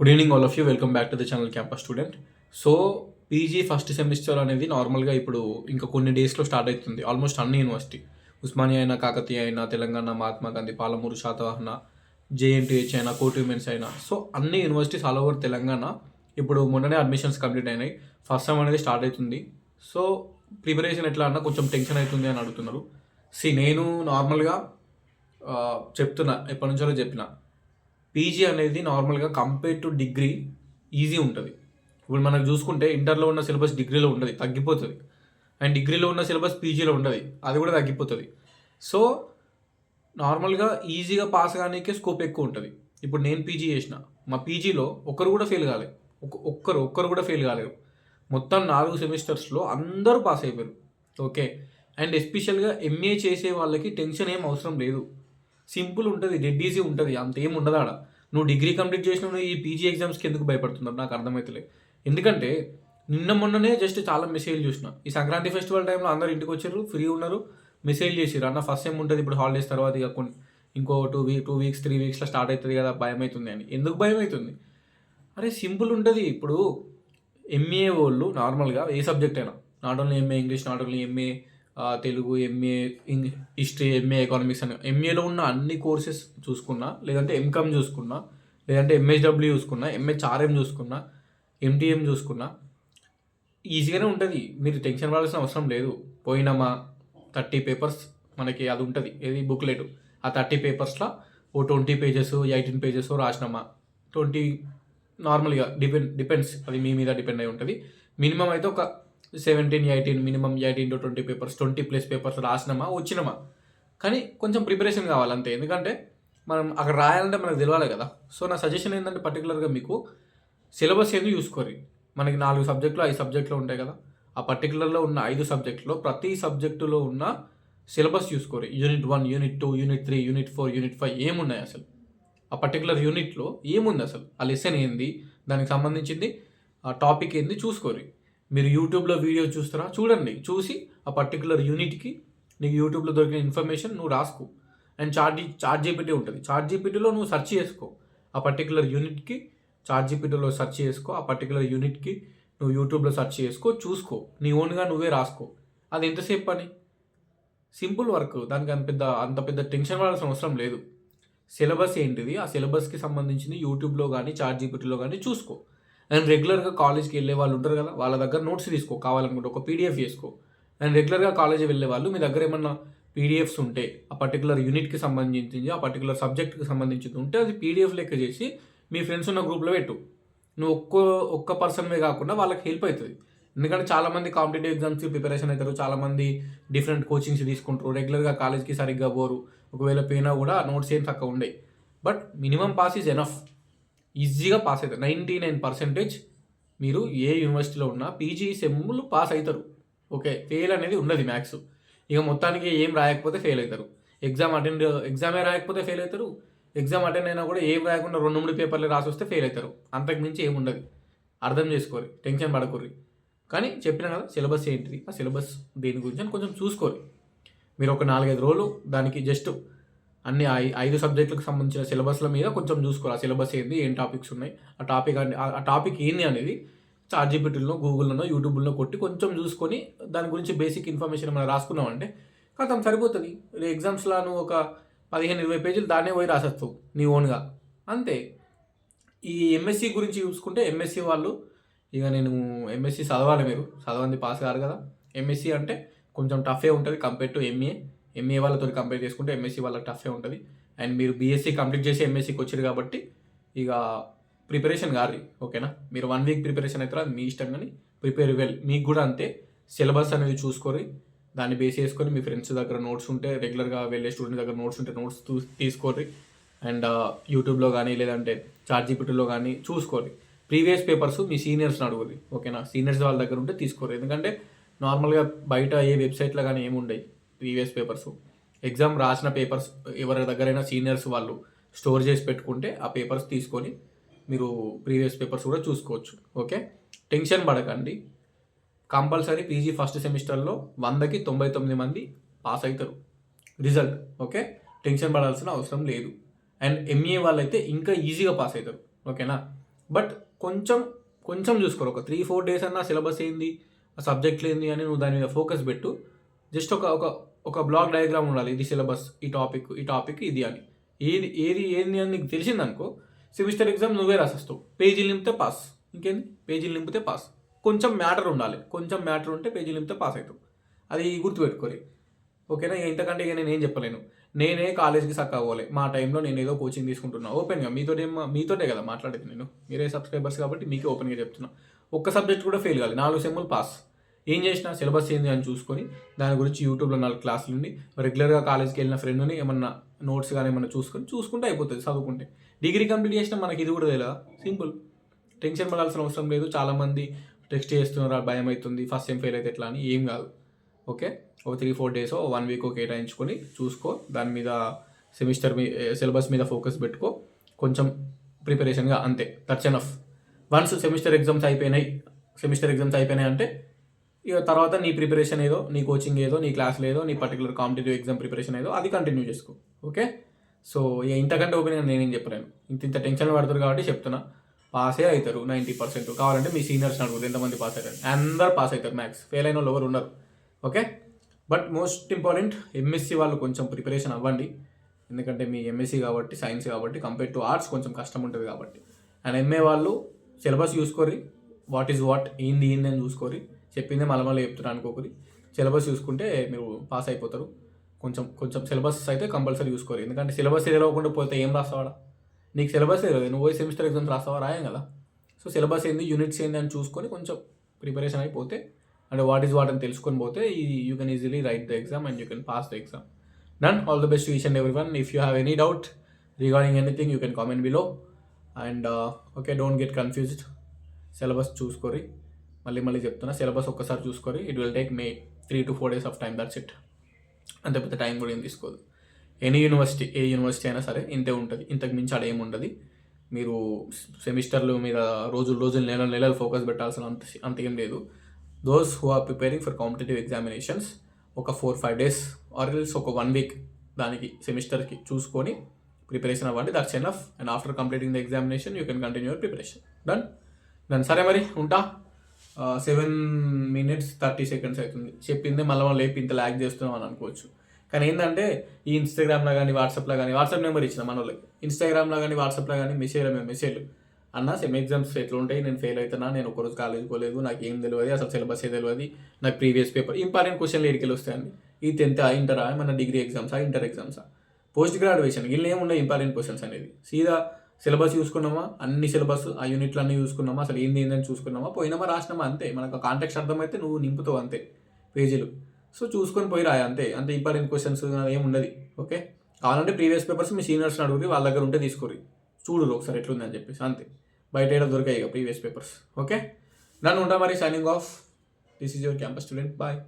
Good evening all of you welcome back to the channel campus student so PG first semester అనేది నార్మల్గా ఇప్పుడు ఇంకా కొన్ని డేస్లో స్టార్ట్ అవుతుంది. ఆల్మోస్ట్ అన్ని యూనివర్సిటీ ఉస్మానియా అయినా కాకతీయ అయినా తెలంగాణ మహాత్మా గాంధీ పాలమూరు శాతవాహన జేఎన్టీహెచ్ అయినా కోటి ఉమెన్స్ అయినా. సో అన్ని యూనివర్సిటీస్ ఆల్ ఓవర్ తెలంగాణ ఇప్పుడు మొన్ననే అడ్మిషన్స్ కంప్లీట్ అయినాయి. ఫస్ట్ సెమ్ అనేది స్టార్ట్ అవుతుంది. సో ప్రిపరేషన్ ఎట్లా అన్నా కొంచెం టెన్షన్ అవుతుంది అని అడుగుతున్నారు. సి నేను నార్మల్గా చెప్తున్నా. ఎప్పటి నుంచో చెప్పిన. పీజీ అనేది నార్మల్గా కంపేర్ టు డిగ్రీ ఈజీ ఉంటుంది. ఇప్పుడు మనకు చూసుకుంటే ఇంటర్లో ఉన్న సిలబస్ డిగ్రీలో ఉండదు తగ్గిపోతుంది. అండ్ డిగ్రీలో ఉన్న సిలబస్ పీజీలో ఉండదు అది కూడా తగ్గిపోతుంది. సో నార్మల్గా ఈజీగా పాస్ కానీకే స్కోప్ ఎక్కువ ఉంటుంది. ఇప్పుడు నేను పీజీ చేసిన మా పీజీలో ఒక్కరు కూడా ఫెయిల్ కాలేదు ఒక్క- ఒక్కరు ఒక్కరు కూడా ఫెయిల్ కాలేరు మొత్తం నాలుగు సెమిస్టర్స్లో అందరూ పాస్ అయిపోయారు. ఓకే. అండ్ ఎస్పెషల్గా ఎంఏ చేసే వాళ్ళకి టెన్షన్ ఏం అవసరం లేదు. సింపుల్ ఉంటుంది డెడ్ ఈజీ ఉంటుంది అంత ఏం ఉండదు ఆడ. నువ్వు డిగ్రీ కంప్లీట్ చేసిన ఈ పీజీ ఎగ్జామ్స్కి ఎందుకు భయపడుతున్నారు నాకు అర్థమవుతలే ఎందుకంటే నిన్న మొన్ననే జస్ట్ చాలా మెసేజ్ చూసిన. ఈ సంక్రాంతి ఫెస్టివల్ టైంలో అందరు ఇంటికి వచ్చారు ఫ్రీ ఉన్నారు మెసేజ్ చేసారు అన్న ఫస్ట్ టైం ఉంటుంది ఇప్పుడు హాలిడేస్ తర్వాత ఇక కొన్ని ఇంకో two week two weeks three వీక్స్లో start అవుతుంది కదా భయం అవుతుంది అని. ఎందుకు భయం అవుతుంది అరే సింపుల్ ఉంటుంది. ఇప్పుడు ఎంఏ వాళ్ళు నార్మల్గా ఏ సబ్జెక్ట్ అయినా not only MA English not only MA Telugu MA history MA economics అని. ఎంఏలో ఉన్న అన్ని కోర్సెస్ చూసుకున్నా లేదంటే ఎంకామ్ చూసుకున్నా లేదంటే ఎంహెచ్డబ్ల్యూ చూసుకున్నా ఎంహెచ్ఆర్ఎం చూసుకున్నా ఎంటీఎం చూసుకున్నా ఈజీగానే ఉంటుంది. మీరు టెన్షన్ పడాల్సిన అవసరం లేదు. పోయినామా థర్టీ పేపర్స్ మనకి అది ఉంటుంది. ఏది? బుక్లెట్. ఆ థర్టీ పేపర్స్లో ఓ ట్వంటీ పేజెస్ ఎయిటీన్ పేజెస్ రాసినామా ట్వంటీ నార్మల్గా డిపెండ్ డిపెండ్స్. అది మీ మీద డిపెండ్ అయి ఉంటుంది. మినిమం అయితే ఒక seventeen eighteen minimum eighteen to twenty papers twenty plus papers రాసినామా వచ్చినామా? కానీ కొంచెం ప్రిపరేషన్ కావాలి అంతే ఎందుకంటే మనం అక్కడ రాయాలంటే మనకు తెలియాలి కదా. సో నా సజెషన్ ఏంటంటే పర్టికులర్గా మీకు సిలబస్ ఏది చూసుకోరి మనకి నాలుగు సబ్జెక్టులు ఐదు సబ్జెక్టులు ఉంటాయి కదా. ఆ పర్టికులర్లో ఉన్న ఐదు సబ్జెక్టులో ప్రతి సబ్జెక్టులో ఉన్న syllabus చూసుకోరి unit one unit two unit three unit four unit five ఏమున్నాయి అసలు? ఆ పర్టికులర్ యూనిట్లో ఏముంది అసలు? ఆ లెసన్ ఏంది? దానికి సంబంధించింది ఆ టాపిక్ ఏంది చూసుకోరి. మీరు యూట్యూబ్లో వీడియో చూస్తారా? చూడండి. చూసి ఆ పర్టికులర్ యూనిట్కి నీకు యూట్యూబ్లో దొరికిన ఇన్ఫర్మేషన్ నువ్వు రాసుకో. And chat G ChatGPT ఉంటుంది. చార్ట్ జీపీటీలో నువ్వు సెర్చ్ చేసుకో. ఆ పర్టికులర్ యూనిట్కి చార్ట్ జీపీటీలో సెర్చ్ చేసుకో. ఆ పర్టికులర్ యూనిట్కి నువ్వు యూట్యూబ్లో సెర్చ్ చేసుకో. చూసుకో. నీ ఓన్గా నువ్వే రాసుకో. అది ఎంతసేపు పని? Simple work. దానికి అంత పెద్ద అంత పెద్ద టెన్షన్ పడాల్సిన అవసరం లేదు. సిలబస్ ఏంటిది? ఆ సిలబస్కి సంబంధించింది యూట్యూబ్లో కానీ చార్ట్ జీపీటీలో కానీ చూసుకో. అండ్ రెగ్యులర్గా కాలేజ్కి వెళ్ళే వాళ్ళు ఉంటారు కదా వాళ్ళ దగ్గర నోట్స్ తీసుకో కావాలనుకుంటే ఒక పీడిఎఫ్ చేసుకో. అండ్ రెగ్యులర్గా కాలేజీ వెళ్ళే వాళ్ళు మీ దగ్గర ఏమన్నా పీడిఎఫ్స్ ఉంటే ఆ పర్టికులర్ యూనిట్కి సంబంధించింది ఆ పర్టికులర్ సబ్జెక్ట్కి సంబంధించింది ఉంటే అది పీడిఎఫ్ లెక్క చేసి మీ ఫ్రెండ్స్ ఉన్న గ్రూప్లో పెట్టు. నువ్వు ఒక్కో ఒక్క పర్సన్వే కాకుండా వాళ్ళకి హెల్ప్ అవుతుంది ఎందుకంటే చాలామంది కాంపిటేటివ్ ఎగ్జామ్స్కి ప్రిపరేషన్ అవుతారు చాలామంది డిఫరెంట్ కోచింగ్స్ తీసుకుంటారు రెగ్యులర్గా కాలేజ్కి సరిగ్గా పోరు. ఒకవేళ పోయినా కూడా నోట్స్ ఏం తక్కువ ఉండే but minimum pass is enough. ఈజీగా పాస్ అవుతారు. నైంటీ నైన్ పర్సెంటేజ్ మీరు ఏ యూనివర్సిటీలో ఉన్నా పీజీ సెమ్ములు పాస్ అవుతారు. ఓకే ఫెయిల్ అనేది ఉన్నది మ్యాథ్స్. ఇక మొత్తానికి ఏం రాయకపోతే ఫెయిల్ అవుతారు. ఎగ్జామ్ అటెండ్ ఎగ్జామే రాయకపోతే ఫెయిల్ అవుతారు. ఎగ్జామ్ అటెండ్ అయినా కూడా ఏం రాయకుండా రెండు మూడు పేపర్లు రాసి వస్తే ఫెయిల్ అవుతారు. అంతకు మించి ఏముండదు అర్థం చేసుకోరు టెన్షన్ పడకూరి కానీ చెప్పిన కదా సిలబస్ ఏంటిది? ఆ సిలబస్ దేని గురించి అని కొంచెం చూసుకోరు మీరు ఒక నాలుగైదు రోజులు దానికి జస్ట్ అన్ని ఐ- ఐదు సబ్జెక్టులకు సంబంధించిన సిలబస్ల మీద కొంచెం చూసుకోవాలి. ఆ సిలబస్ ఏంది ఏం టాపిక్స్ ఉన్నాయి? ఆ టాపిక్ అనే- ఆ- టాపిక్ ఏంది అనేది చార్జీపీటీలో గూగుల్లోనో యూట్యూబ్లో కొట్టి కొంచెం చూసుకొని దాని గురించి బేసిక్ ఇన్ఫర్మేషన్ మనం రాసుకున్నామంటే కథం సరిపోతుంది. ఎగ్జామ్స్లో నువ్వు ఒక పదిహేను ఇరవై పేజీలు దాన్నే పోయి రాసేస్తావు నీ ఓన్గా. అంతే. ఈ ఎంఎస్సి గురించి చూసుకుంటే ఎంఎస్సి వాళ్ళు ఇక నేను ఎంఎస్సి చదవాలి మీరు. చదవంది పాస్ కాదు. కదా ఎంఎస్సి అంటే కొంచెం టఫే ఉంటుంది కంపేర్ టు ఎంఏ ఎంఏ వాళ్ళతో కంపేర్ చేసుకుంటే ఎంఎస్సి వాళ్ళకి టఫే ఉంటుంది. అండ్ మీరు బీఎస్సీ కంప్లీట్ చేసి ఎంఎస్సికి వచ్చారు కాబట్టి ఇక ప్రిపరేషన్ కాదు ఓకేనా మీరు వన్ వీక్ ప్రిపరేషన్ అయితే అది మీ ఇష్టం కానీ ప్రిపేర్ వెల్ మీకు కూడా అంతే. సిలబస్ అనేది చూసుకొని దాన్ని బేస్ చేసుకొని మీ ఫ్రెండ్స్ దగ్గర నోట్స్ ఉంటే రెగ్యులర్గా వెళ్ళే స్టూడెంట్ దగ్గర నోట్స్ ఉంటే నోట్స్ తీసుకోరి అండ్ యూట్యూబ్లో కానీ లేదంటే చార్ట్ జీపీటీలో కానీ చూసుకోరి ప్రీవియస్ పేపర్స్ మీ సీనియర్స్ని అడుగుది ఓకేనా సీనియర్స్ వాళ్ళ దగ్గర ఉంటే తీసుకోరు ఎందుకంటే నార్మల్గా బయట ఏ వెబ్సైట్లో కానీ ఏముండయి. Previous papers. ఎగ్జామ్ రాసిన పేపర్స్ ఎవరి దగ్గరైనా సీనియర్స్ వాళ్ళు స్టోర్ చేసి పెట్టుకుంటే ఆ పేపర్స్ తీసుకొని మీరు ప్రీవియస్ పేపర్స్ కూడా చూసుకోవచ్చు. ఓకే? టెన్షన్ పడకండి. కంపల్సరీ పీజీ ఫస్ట్ సెమిస్టర్లో వందకి తొంభై తొమ్మిది మంది పాస్ అవుతారు. రిజల్ట్. ఓకే? టెన్షన్ పడాల్సిన అవసరం లేదు. అండ్ ఎంఏ వాళ్ళైతే ఇంకా ఈజీగా పాస్ అవుతారు. ఓకేనా? బట్ కొంచెం కొంచెం చూసుకోరు. ఒక త్రీ ఫోర్ డేస్ అన్నా సిలబస్ ఏంది ఆ సబ్జెక్ట్లు ఏంది అని నువ్వు దాని మీద ఫోకస్ పెట్టు. జస్ట్ ఒక ఒక ఒక బ్లాక్ డయాగ్రామ్ ఉండాలి. ఇది సిలబస్ ఈ టాపిక్ ఈ టాపిక్ ఇది అని. ఏది ఏది ఏంది అని నీకు తెలిసిందనుకో సెమిస్టర్ ఎగ్జామ్ నువ్వే రాసేస్తావు. పేజీలు నింపితే పాస్ ఇంకేంది? పేజీలు నింపితే పాస్ కొంచెం మ్యాటర్ ఉండాలి. కొంచెం మ్యాటర్ ఉంటే పేజీలు నింపితే పాస్ అవుతావు అది గుర్తుపెట్టుకోరి. ఓకేనా? ఇంతకంటే ఇక నేను ఏం చెప్పలేను. నేనే కాలేజ్కి సక్క అవ్వాలి. మా టైంలో నేను ఏదో కోచింగ్ తీసుకుంటున్నా. ఓపెన్గా మీతోటే మీతోటే కదా మాట్లాడేది నేను. మీరే సబ్స్క్రైబర్స్ కాబట్టి మీకే ఓపెన్గా చెప్తున్నా. ఒక్క సబ్జెక్ట్ కూడా ఫెయిల్ కాలేదు నాలుగు సెమ్ములు పాస్ ఏం చేసినా సిలబస్ ఏంది అని చూసుకొని దాని గురించి యూట్యూబ్లో నాలుగు క్లాసులు ఉండి రెగ్యులర్గా కాలేజ్కి వెళ్ళిన ఫ్రెండ్ని ఏమన్నా నోట్స్ కానీ ఏమన్నా చూసుకొని చూసుకుంటే అయిపోతుంది చదువుకుంటే. డిగ్రీ కంప్లీట్ చేసినా మనకి ఇది కూడా తెలియదా? సింపుల్ టెన్షన్ పడాల్సిన అవసరం లేదు. చాలామంది టెక్స్ట్ చేస్తున్నారు భయం అవుతుంది ఫస్ట్ టైం ఫెయిల్ అయితే ఎట్లా అని ఏం కాదు. ఓకే ఒక three four days one week కేటాయించుకొని చూసుకో. దాని మీద సెమిస్టర్ మీ సిలబస్ మీద ఫోకస్ పెట్టుకో. కొంచెం ప్రిపరేషన్గా అంతే. That's enough once semester exams అయిపోయినాయి సెమిస్టర్ ఎగ్జామ్స్ అయిపోయినాయి అంటే ఇక తర్వాత నీ ప్రిపరేషన్ ఏదో నీ కోచింగ్ ఏదో నీ క్లాసులు ఏదో నీ పర్టికులర్ కాంపిటేటివ్ ఎగ్జామ్ ప్రిపరేషన్ ఏదో అది కంటిన్యూ చేసుకో ఓకే సో ఇక ఇంతకంటే ఓపెన్గా నేనేం చెప్పలేను. ఇంత ఇంత టెన్షన్ పడతారు కాబట్టి చెప్తున్నా. పాసే అవుతారు నైంటీ పర్సెంట్ కావాలంటే మీ సీనియర్స్ అడుగుతారు ఎంతమంది పాస్ అవుతారు అందరు పాస్ అవుతారు మ్యాథ్స్ ఫెయిల్ అయిన వాళ్ళు ఎవరు ఉన్నారు okay but most important MSc వాళ్ళు కొంచెం ప్రిపరేషన్ అవ్వండి. ఎందుకంటే మీ ఎంఎస్సి కాబట్టి సైన్స్ కాబట్టి కంపేర్ టు ఆర్ట్స్ కొంచెం కష్టం ఉంటుంది కాబట్టి. అండ్ ఎంఏ వాళ్ళు సిలబస్ చూసుకోరి వాట్ ఈజ్ వాట్ ఏంది ఏంది అని చూసుకోరి చెప్పిందే మళ్ళీ మళ్ళీ చెప్తున్నా అనుకోకరి సిలబస్ చూసుకుంటే మీరు పాస్ అయిపోతారు. కొంచెం కొంచెం సిలబస్ అయితే కంపల్సరీ చూసుకోరు. ఎందుకంటే సిలబస్ తెలియకుండా పోతే ఏం రాస్తావాడా? నీకు సిలబస్ తెలియదు. నువ్వు పోయి సెమిస్టర్ ఎగ్జామ్స్ రాస్తావా? రాయం కదా. సో సిలబస్ ఏంది యూనిట్స్ ఏంది అని చూసుకొని కొంచెం ప్రిపరేషన్ అయిపోతే అంటే వాట్ ఈస్ వాట్ అని తెలుసుకొని పోతే you can easily write the exam and you can pass the exam. None all the best each and every one if you have any doubt regarding anything you can comment below and okay don't get confused syllabus చూసుకోరి. మళ్ళీ మళ్ళీ చెప్తున్నా syllabus ఒక్కసారి చూసుకొని it will take may three to four days of time that's it అంత పెద్ద time కూడా ఏం తీసుకోదు. ఎనీ యూనివర్సిటీ ఏ యూనివర్సిటీ అయినా సరే ఇంతే ఉంటుంది. ఇంతకు మించి ఆడ ఏముండదు. మీరు సెమిస్టర్లు మీద రోజులు రోజులు నెల నెలలు ఫోకస్ పెట్టాల్సిన అంత అంత ఏం లేదు. Those who are preparing for competitive examinations ఒక four five days or else ఒక వన్ వీక్ దానికి సెమిస్టర్కి చూసుకొని ప్రిపరేషన్ అవ్వండి. That's enough and after completing the examination you can continue preparation done done సరే మరి ఉంటా? సెవెన్ మినిట్స్ థర్టీ సెకండ్స్ అవుతుంది. చెప్పింది మళ్ళీ మనం లేపి ఇంత ల్యాక్ చేస్తున్నాం అని అనుకోవచ్చు. కానీ ఏంటంటే ఈ ఇన్స్టాగ్రామ్లో కానీ వాట్సాప్లో కానీ వాట్సాప్ నెంబర్ ఇచ్చిన మన వాళ్ళకి. ఇన్స్టాగ్రామ్లో కానీ వాట్సాప్లో కానీ మెసేజ్ మేము మెసేజ్ అన్న సెమ్ ఎగ్జామ్స్ ఎట్లా ఉంటాయి? నేను ఫెయిల్ అవుతున్నా నేను ఒకరోజు కాలేజ్ పోలేదు. నాకు ఏం తెలియదు అసలు సిలబస్ ఏ తెలియదు. నాకు ప్రీవియస్ పేపర్ ఇంపార్టెంట్ క్వశ్చన్లు ఎడికెళ్ళి వస్తాయండి. ఈ టెన్త్ ఇంటరా మన డిగ్రీ ఎగ్జామ్సా ఇంటర్ ఎగ్జామ్సా పోస్ట్ గ్రాడ్యుయేషన్ వీళ్ళు ఏముండే ఇంపార్టెంట్ క్వశ్చన్స్ అనేది. సీదా సిలబస్ చూసుకున్నామా? అన్ని సిలబస్ ఆ యూనిట్లు అన్నీ చూసుకున్నామా? అసలు ఏంది ఏందని చూసుకున్నామా? పోయినామా రాసినామా? అంతే. మనకు కాంటాక్ట్స్ అర్థమైతే నువ్వు నింపుతావు అంతే. పేజీలు. సో చూసుకొని పోయి రాయి అంతే. అంత ఇంపార్టెంట్ క్వశ్చన్స్ ఏం ఉండదు. ఓకే? కావాలంటే ప్రీవియస్ పేపర్స్ మీ సీనియర్స్ని అడుగురి వాళ్ళ దగ్గర ఉంటే తీసుకోరి చూడు ఒకసారి ఎట్లుంది అని చెప్పేసి. అంతే. బయట ఏడా దొరికాయి ఇక ప్రీవియస్ పేపర్స్ ఓకే? నన్ను ఉంటా మరి. Signing off this is your campus student boy